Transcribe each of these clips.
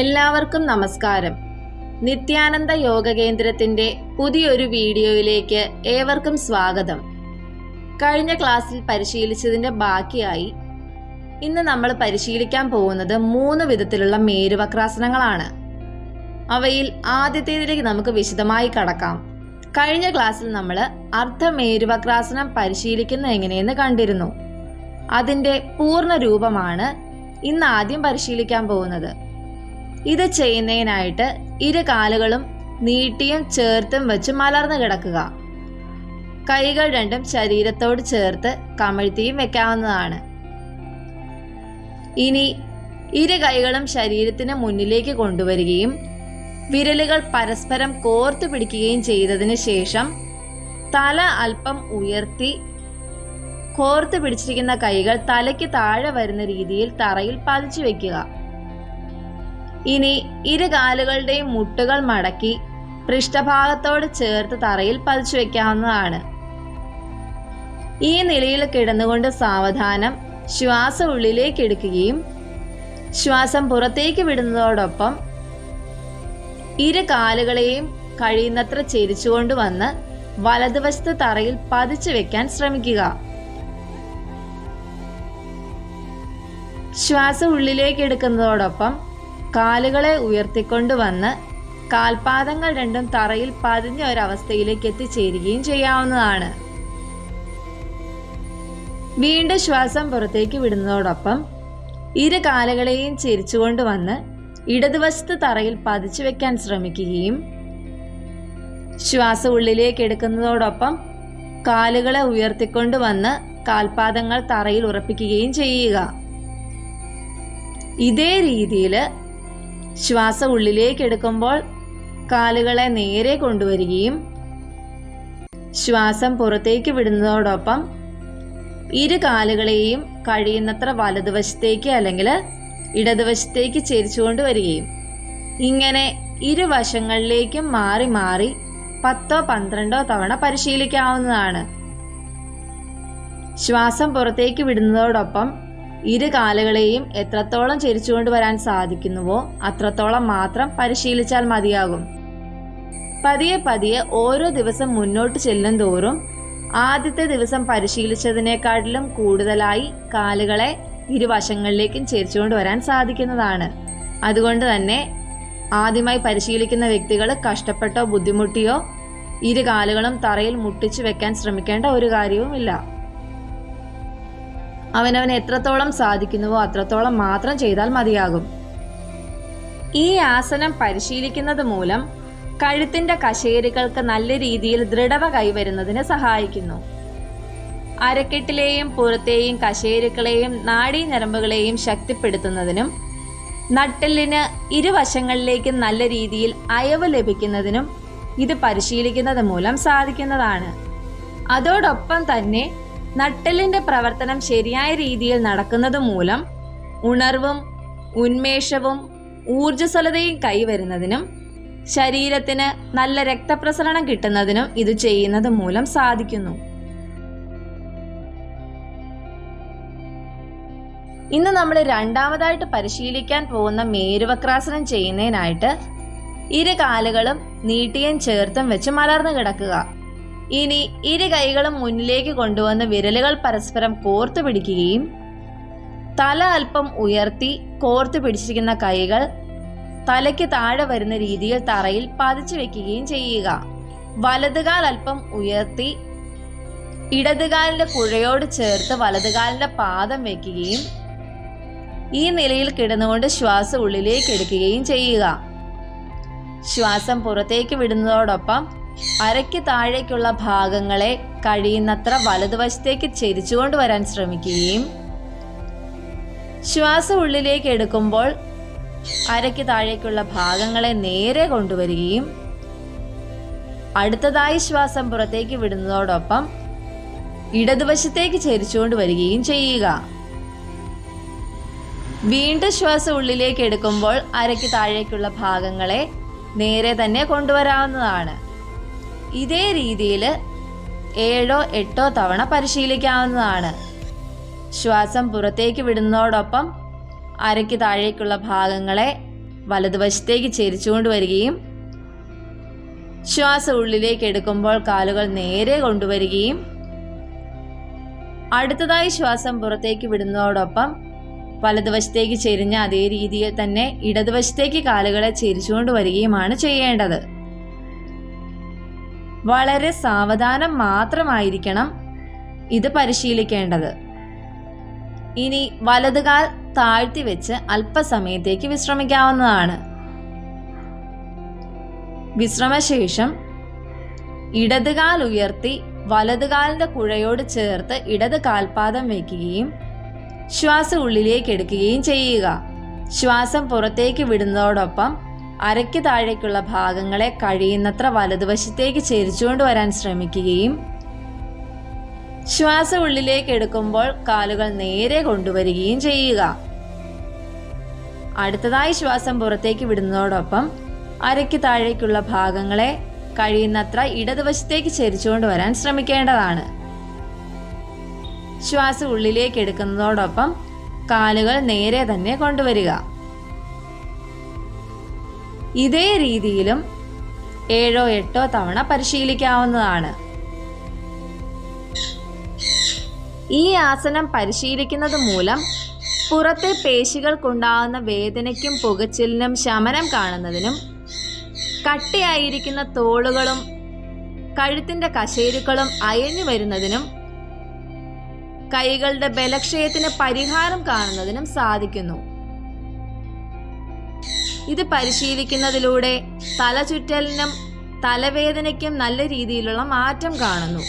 എല്ലാവർക്കും നമസ്കാരം. നിത്യാനന്ദ യോഗ കേന്ദ്രത്തിന്റെ പുതിയൊരു വീഡിയോയിലേക്ക് ഏവർക്കും സ്വാഗതം. കഴിഞ്ഞ ക്ലാസ്സിൽ പരിശീലിച്ചതിന്റെ ബാക്കിയായി ഇന്ന് നമ്മൾ പരിശീലിക്കാൻ പോകുന്നത് മൂന്ന് വിധത്തിലുള്ള മേരുവക്രാസനങ്ങളാണ്. അവയിൽ ആദ്യത്തേതിലേക്ക് നമുക്ക് വിശദമായി കടക്കാം. കഴിഞ്ഞ ക്ലാസ്സിൽ നമ്മൾ അർദ്ധമേരുവക്രാസനം പരിശീലിക്കുന്നത് എങ്ങനെയെന്ന് കണ്ടിരുന്നു. അതിന്റെ പൂർണ രൂപമാണ് ഇന്ന് ആദ്യം പരിശീലിക്കാൻ പോകുന്നത്. ഇത് ചെയ്യുന്നതിനായിട്ട് ഇരു കാലുകളും നീട്ടിയും ചേർത്തും വെച്ച് മലർന്നു കിടക്കുക. കൈകൾ രണ്ടും ശരീരത്തോട് ചേർത്ത് കമഴ്ത്തിയും വെക്കാവുന്നതാണ്. ഇനി ഇരു കൈകളും ശരീരത്തിന് മുന്നിലേക്ക് കൊണ്ടുവരികയും വിരലുകൾ പരസ്പരം കോർത്തു പിടിക്കുകയും ചെയ്തതിന് ശേഷം തല അല്പം ഉയർത്തി കോർത്തു പിടിച്ചിരിക്കുന്ന കൈകൾ തലയ്ക്ക് താഴെ വരുന്ന രീതിയിൽ തറയിൽ പതിച്ചു വെക്കുക. ഇനി ഇരു കാലുകളുടെയും മുട്ടുകൾ മടക്കി പൃഷ്ഠഭാഗത്തോട് ചേർത്ത് തറയിൽ പതിച്ചു വെക്കാവുന്നതാണ്. ഈ നിലയിൽ കിടന്നുകൊണ്ട് സാവധാനം ശ്വാസം ഉള്ളിലേക്ക് എടുക്കുകയും ശ്വാസം പുറത്തേക്ക് വിടുന്നതോടൊപ്പം ഇരു കാലുകളെയും കഴിയുന്നത്ര ചെരിച്ചുകൊണ്ട് വന്ന് വലതുവശത്ത് തറയിൽ പതിച്ചു വെക്കാൻ ശ്രമിക്കുക. ശ്വാസം ഉള്ളിലേക്ക് എടുക്കുന്നതോടൊപ്പം കാലുകളെ ഉയർത്തിക്കൊണ്ട് വന്ന് കാൽപാദങ്ങൾ രണ്ടും തറയിൽ പതിഞ്ഞ ഒരവസ്ഥയിലേക്ക് എത്തിച്ചേരുകയും ചെയ്യാവുന്നതാണ്. വീണ്ടും ശ്വാസം പുറത്തേക്ക് വിടുന്നതോടൊപ്പം ഇരു കാലുകളെയും ചിരിച്ചുകൊണ്ട് വന്ന് ഇടതുവശത്ത് തറയിൽ പതിച്ചു വെക്കാൻ ശ്രമിക്കുകയും ശ്വാസം ഉള്ളിലേക്ക് എടുക്കുന്നതോടൊപ്പം കാലുകളെ ഉയർത്തിക്കൊണ്ട് വന്ന് കാൽപാദങ്ങൾ തറയിൽ ഉറപ്പിക്കുകയും ചെയ്യുക. ഇതേ രീതിയിൽ ശ്വാസം ഉള്ളിലേക്ക് എടുക്കുമ്പോൾ കാലുകളെ നേരെ കൊണ്ടുവരികയും ശ്വാസം പുറത്തേക്ക് വിടുന്നതോടൊപ്പം ഇരു കാലുകളെയും കഴിയുന്നത്ര വലതുവശത്തേക്ക് അല്ലെങ്കിൽ ഇടതുവശത്തേക്ക് ചെരിച്ചുകൊണ്ട് വരികയും. ഇങ്ങനെ ഇരുവശങ്ങളിലേക്കും മാറി മാറി പത്തോ പന്ത്രണ്ടോ തവണ പരിശീലിക്കാവുന്നതാണ്. ശ്വാസം പുറത്തേക്ക് വിടുന്നതോടൊപ്പം ഇരു കാലുകളെയും എത്രത്തോളം ചരിച്ചുകൊണ്ട് വരാൻ സാധിക്കുന്നുവോ അത്രത്തോളം മാത്രം പരിശീലിച്ചാൽ മതിയാകും. പതിയെ പതിയെ ഓരോ ദിവസം മുന്നോട്ട് ചെല്ലും തോറും ആദ്യത്തെ ദിവസം പരിശീലിച്ചതിനേക്കാട്ടിലും കൂടുതലായി കാലുകളെ ഇരുവശങ്ങളിലേക്കും ചേർച്ചുകൊണ്ട് വരാൻ സാധിക്കുന്നതാണ്. അതുകൊണ്ട് തന്നെ ആദ്യമായി പരിശീലിക്കുന്ന വ്യക്തികൾ കഷ്ടപ്പെട്ടോ ബുദ്ധിമുട്ടിയോ ഇരു കാലുകളും തറയിൽ മുട്ടിച്ചു വെക്കാൻ ശ്രമിക്കേണ്ട ഒരു കാര്യവുമില്ല. അവനവൻ എത്രത്തോളം സാധിക്കുന്നുവോ അത്രത്തോളം മാത്രം ചെയ്താൽ മതിയാകും. ഈ ആസനം പരിശീലിക്കുന്നത് മൂലം കഴുത്തിന്റെ കശേരുകൾക്ക് നല്ല രീതിയിൽ ദൃഢത കൈവരുന്നതിന് സഹായിക്കുന്നു. അരക്കെട്ടിലെയും പുറത്തെയും കശേരുക്കളെയും നാഡീഞരമ്പുകളെയും ശക്തിപ്പെടുത്തുന്നതിനും നട്ടെല്ലിന് ഇരുവശങ്ങളിലേക്കും നല്ല രീതിയിൽ അയവ് ലഭിക്കുന്നതിനും ഇത് പരിശീലിക്കുന്നത് മൂലം സാധിക്കുന്നതാണ്. അതോടൊപ്പം തന്നെ നട്ടെല്ലിന്റെ പ്രവർത്തനം ശരിയായ രീതിയിൽ നടക്കുന്നത് മൂലം ഉണർവും ഉന്മേഷവും ഊർജസ്വലതയും കൈവരുന്നതിനും ശരീരത്തിന് നല്ല രക്തപ്രസരണം കിട്ടുന്നതിനും ഇത് ചെയ്യുന്നത് മൂലം സാധിക്കുന്നു. ഇന്ന് നമ്മൾ രണ്ടാമതായിട്ട് പരിശീലിക്കാൻ പോകുന്ന മേരുവക്രാസനം ചെയ്യുന്നതിനായിട്ട് ഇരു കാലുകളും നീട്ടിയും ചേർത്തും വെച്ച് മലർന്നു കിടക്കുക. ഇനി ഇരു കൈകളും മുന്നിലേക്ക് കൊണ്ടുവന്ന് വിരലുകൾ പരസ്പരം കോർത്തു പിടിക്കുകയും തല അല്പം ഉയർത്തി കോർത്തു പിടിച്ചിരിക്കുന്ന കൈകൾ തലയ്ക്ക് താഴെ വരുന്ന രീതിയിൽ തറയിൽ പതിച്ചു വെക്കുകയും ചെയ്യുക. വലതുകാൽ അല്പം ഉയർത്തി ഇടതുകാലിന്റെ പുഴയോട് ചേർത്ത് വലതുകാലിന്റെ പാദം വെക്കുകയും ഈ നിലയിൽ കിടന്നുകൊണ്ട് ശ്വാസം ഉള്ളിലേക്ക് എടുക്കുകയും ചെയ്യുക. ശ്വാസം പുറത്തേക്ക് വിടുന്നതോടൊപ്പം അരയ്ക്ക് താഴേക്കുള്ള ഭാഗങ്ങളെ കഴിയുന്നത്ര വലതുവശത്തേക്ക് ചെരിച്ചുകൊണ്ട് വരാൻ ശ്രമിക്കുകയും ശ്വാസം ഉള്ളിലേക്ക് എടുക്കുമ്പോൾ അരയ്ക്ക് താഴേക്കുള്ള ഭാഗങ്ങളെ നേരെ കൊണ്ടുവരികയും അടുത്തതായി ശ്വാസം പുറത്തേക്ക് വിടുന്നതോടൊപ്പം ഇടതുവശത്തേക്ക് ചരിച്ചുകൊണ്ട് വരികയും ചെയ്യുക. വീണ്ടും ശ്വാസം ഉള്ളിലേക്ക് എടുക്കുമ്പോൾ അരയ്ക്ക് താഴേക്കുള്ള ഭാഗങ്ങളെ നേരെ തന്നെ കൊണ്ടുവരാവുന്നതാണ്. ഇതേ രീതിയിൽ ഏഴോ എട്ടോ തവണ പരിശീലിക്കാവുന്നതാണ്. ശ്വാസം പുറത്തേക്ക് വിടുന്നതോടൊപ്പം അരയ്ക്ക് താഴേക്കുള്ള ഭാഗങ്ങളെ വലതുവശത്തേക്ക് ചെരിച്ചുകൊണ്ട് വരികയും ശ്വാസം ഉള്ളിലേക്ക് എടുക്കുമ്പോൾ കാലുകൾ നേരെ കൊണ്ടുവരികയും അടുത്തതായി ശ്വാസം പുറത്തേക്ക് വിടുന്നതോടൊപ്പം വലതുവശത്തേക്ക് ചെരിഞ്ഞ അതേ രീതിയിൽ തന്നെ ഇടതുവശത്തേക്ക് കാലുകളെ ചെരിച്ചുകൊണ്ട് വരികയുമാണ് ചെയ്യേണ്ടത്. വളരെ സാവധാനം മാത്രമായിരിക്കണം ഇത് പരിശീലിക്കേണ്ടത്. ഇനി വലതുകാൽ താഴ്ത്തി വെച്ച് അല്പസമയത്തേക്ക് വിശ്രമിക്കാവുന്നതാണ്. വിശ്രമശേഷം ഇടതുകാൽ ഉയർത്തി വലതുകാലിന്റെ കുഴയോട് ചേർത്ത് ഇടത് കാൽപാദം വയ്ക്കുകയും ശ്വാസം ഉള്ളിലേക്ക് എടുക്കുകയും ചെയ്യുക. ശ്വാസം പുറത്തേക്ക് വിടുന്നതോടൊപ്പം അരയ്ക്ക് താഴേക്കുള്ള ഭാഗങ്ങളെ കഴിയുന്നത്ര വലതുവശത്തേക്ക് ചെരിച്ചുകൊണ്ട് വരാൻ ശ്രമിക്കുകയും ശ്വാസം ഉള്ളിലേക്ക് എടുക്കുമ്പോൾ കാലുകൾ നേരെ കൊണ്ടുവരികയും ചെയ്യുക. അടുത്തതായി ശ്വാസം പുറത്തേക്ക് വിടുന്നതോടൊപ്പം അരയ്ക്ക് താഴേക്കുള്ള ഭാഗങ്ങളെ കഴിയുന്നത്ര ഇടതുവശത്തേക്ക് ചെരിച്ചുകൊണ്ട് വരാൻ ശ്രമിക്കേണ്ടതാണ്. ശ്വാസം ഉള്ളിലേക്ക് എടുക്കുന്നതോടൊപ്പം കാലുകൾ നേരെ തന്നെ കൊണ്ടുവരിക. ഇതേ രീതിയിലും ഏഴോ എട്ടോ തവണ പരിശീലിക്കാവുന്നതാണ്. ഈ ആസനം പരിശീലിക്കുന്നത് മൂലം പുറത്തെ പേശികൾക്കുണ്ടാകുന്ന വേദനയ്ക്കും പുകച്ചിലിനും ശമനം കാണുന്നതിനും കട്ടിയായിരിക്കുന്ന തോളുകളും കഴുത്തിന്റെ കശേരുക്കളും അയഞ്ഞു വരുന്നതിനും കൈകളുടെ ബലക്ഷയത്തിന് പരിഹാരം കാണുന്നതിനും സാധിക്കുന്നു. ഇത് പരിശീലിക്കുന്നതിലൂടെ തലചുറ്റലിനും തലവേദനയ്ക്കും നല്ല രീതിയിലുള്ള മാറ്റം കാണുന്നു.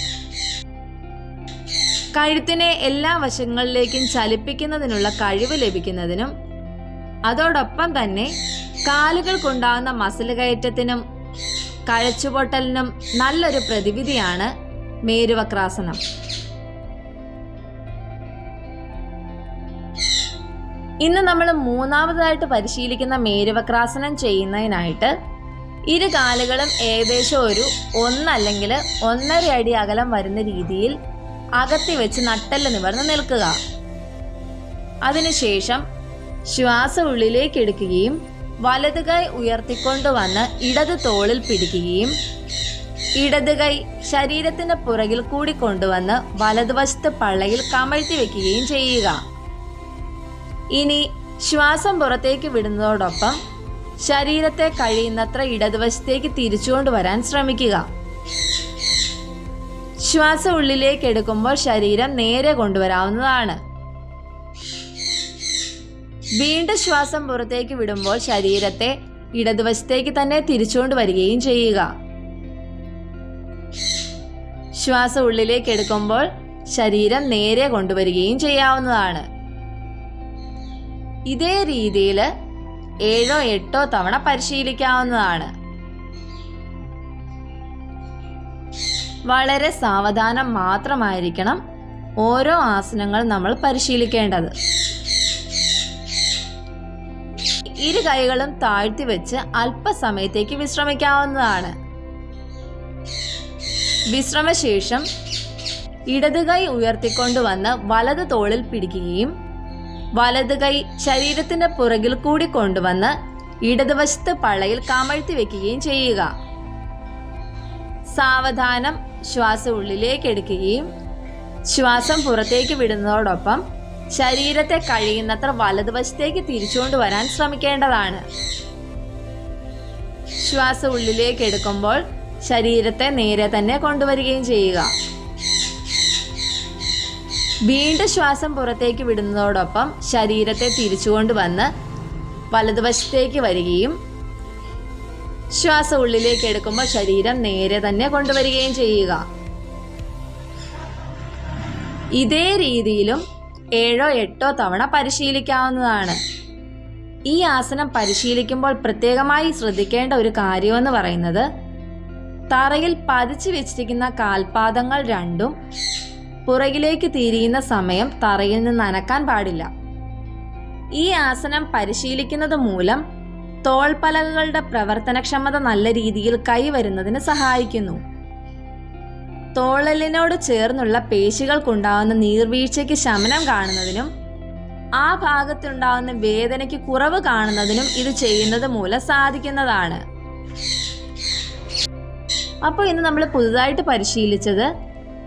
കഴുത്തിനെ എല്ലാ വശങ്ങളിലേക്കും ചലിപ്പിക്കുന്നതിനുള്ള കഴിവ് ലഭിക്കുന്നതിനും അതോടൊപ്പം തന്നെ കാലുകൾ കൊണ്ടാകുന്ന മസിൽ കയറ്റത്തിനും കഴച്ചുപൊട്ടലിനും നല്ലൊരു പ്രതിവിധിയാണ് മേരുവക്രാസനം. ഇന്ന് നമ്മൾ മൂന്നാമതായിട്ട് പരിശീലിക്കുന്ന മേരുവക്രാസനം ചെയ്യുന്നതിനായിട്ട് ഇരു കാലുകളും ഏകദേശം ഒരു ഒന്നല്ലെങ്കിൽ ഒന്നര അടി അകലം വരുന്ന രീതിയിൽ അകത്തി വെച്ച് നട്ടൽ നിവർന്ന് നിൽക്കുക. അതിനുശേഷം ശ്വാസം ഉള്ളിലേക്ക് എടുക്കുകയും വലത് കൈ ഉയർത്തിക്കൊണ്ടുവന്ന് ഇടത് തോളിൽ പിടിക്കുകയും ഇടത് കൈ ശരീരത്തിന്റെ പുറകിൽ കൂടി കൊണ്ടുവന്ന് വലതുവശത്ത് പള്ളയിൽ കമഴ്ത്തി വെക്കുകയും ചെയ്യുക. ഇനി ശ്വാസം പുറത്തേക്ക് വിടുന്നതോടൊപ്പം ശരീരത്തെ കഴിയുന്നത്ര ഇടതുവശത്തേക്ക് തിരിച്ചുകൊണ്ട് വരാൻ ശ്രമിക്കുക. ശ്വാസം ഉള്ളിലേക്ക് എടുക്കുമ്പോൾ ശരീരം നേരെ കൊണ്ടുവരാവുന്നതാണ്. വീണ്ടും ശ്വാസം പുറത്തേക്ക് വിടുമ്പോൾ ശരീരത്തെ ഇടതുവശത്തേക്ക് തന്നെ തിരിച്ചുകൊണ്ട് വരികയും ചെയ്യുക. ശ്വാസം ഉള്ളിലേക്ക് എടുക്കുമ്പോൾ ശരീരം നേരെ കൊണ്ടുവരികയും ചെയ്യാവുന്നതാണ്. ഇതേ രീതിയിൽ ഏഴോ എട്ടോ തവണ പരിശീലിക്കാവുന്നതാണ്. വളരെ സാവധാനം മാത്രമായിരിക്കണം ഓരോ ആസനങ്ങൾ നമ്മൾ പരിശീലിക്കേണ്ടത്. ഇരു കൈകളും താഴ്ത്തി വെച്ച് അല്പസമയത്തേക്ക് വിശ്രമിക്കാവുന്നതാണ്. വിശ്രമശേഷം ഇടത് കൈ ഉയർത്തിക്കൊണ്ടുവന്ന് വലത് തോളിൽ പിടിക്കുകയും വലത് കൈ ശരീരത്തിന്റെ പുറകിൽ കൂടി കൊണ്ടുവന്ന് ഇടതുവശത്ത് പള്ളയിൽ കമഴ്ത്തി വെക്കുകയും ചെയ്യുക. സാവധാനം ശ്വാസം ഉള്ളിലേക്ക് എടുക്കുകയും ശ്വാസം പുറത്തേക്ക് വിടുന്നതോടൊപ്പം ശരീരത്തെ കഴിയുന്നത്ര വലതുവശത്തേക്ക് തിരിച്ചുകൊണ്ട് വരാൻ ശ്രമിക്കേണ്ടതാണ്. ശ്വാസം ഉള്ളിലേക്ക് എടുക്കുമ്പോൾ ശരീരത്തെ നേരെ തന്നെ കൊണ്ടുവരികയും ചെയ്യുക. വീണ്ടും ശ്വാസം പുറത്തേക്ക് വിടുന്നതോടൊപ്പം ശരീരത്തെ തിരിച്ചുകൊണ്ട് വന്ന് വലതുവശത്തേക്ക് വരികയും ശ്വാസം ഉള്ളിലേക്ക് എടുക്കുമ്പോൾ ശരീരം നേരെ തന്നെ കൊണ്ടുവരികയും ചെയ്യുക. ഇതേ രീതിയിലും ഏഴോ എട്ടോ തവണ പരിശീലിക്കാവുന്നതാണ്. ഈ ആസനം പരിശീലിക്കുമ്പോൾ പ്രത്യേകമായി ശ്രദ്ധിക്കേണ്ട ഒരു കാര്യമെന്ന് പറയുന്നത് തറയിൽ പതിച്ചു വെച്ചിരിക്കുന്ന കാൽപാദങ്ങൾ രണ്ടും പുറകിലേക്ക് തിരിയുന്ന സമയം തറയിൽ നിന്ന് അനക്കാൻ പാടില്ല. ഈ ആസനം പരിശീലിക്കുന്നത് മൂലം തോൾപ്പലകകളുടെ പ്രവർത്തനക്ഷമത നല്ല രീതിയിൽ കൈവരുന്നതിന് സഹായിക്കുന്നു. തോളലിനോട് ചേർന്നുള്ള പേശികൾക്കുണ്ടാകുന്ന നീർവീഴ്ചയ്ക്ക് ശമനം കാണുന്നതിനും ആ ഭാഗത്തുണ്ടാവുന്ന വേദനയ്ക്ക് കുറവ് കാണുന്നതിനും ഇത് ചെയ്യുന്നത് മൂലം സാധിക്കുന്നതാണ്. അപ്പോൾ ഇന്ന് നമ്മൾ പുതുതായിട്ട് പരിശീലിച്ചത്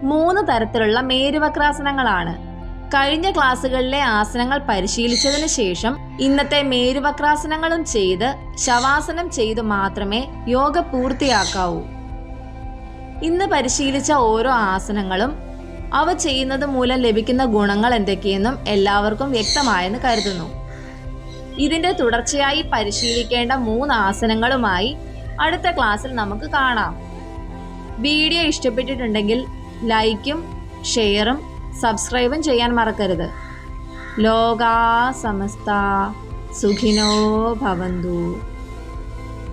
മൂന്ന് തരത്തിലുള്ള മേരുവക്രാസനങ്ങളാണ്. കഴിഞ്ഞ ക്ലാസ്സുകളിലെ ആസനങ്ങൾ പരിശീലിച്ചതിന് ശേഷം ഇന്നത്തെ മേരുവക്രാസനങ്ങളും ചെയ്ത് ശവാസനം ചെയ്തു മാത്രമേ യോഗ പൂർത്തിയാക്കാവൂ. ഇന്ന് പരിശീലിച്ച ഓരോ ആസനങ്ങളും അവ ചെയ്യുന്നത് മൂലം ലഭിക്കുന്ന ഗുണങ്ങൾ എന്തൊക്കെയെന്നും എല്ലാവർക്കും വ്യക്തമായെന്ന് കരുതുന്നു. ഇതിന്റെ തുടർച്ചയായി പരിശീലിക്കേണ്ട മൂന്ന് ആസനങ്ങളുമായി അടുത്ത ക്ലാസ്സിൽ നമുക്ക് കാണാം. വീഡിയോ ഇഷ്ടപ്പെട്ടിട്ടുണ്ടെങ്കിൽ ലൈക്കും ഷെയറും സബ്സ്ക്രൈബും ചെയ്യാൻ മറക്കരുത്. ലോകാ സമസ്ത സുഖിനോ ഭവന്തു.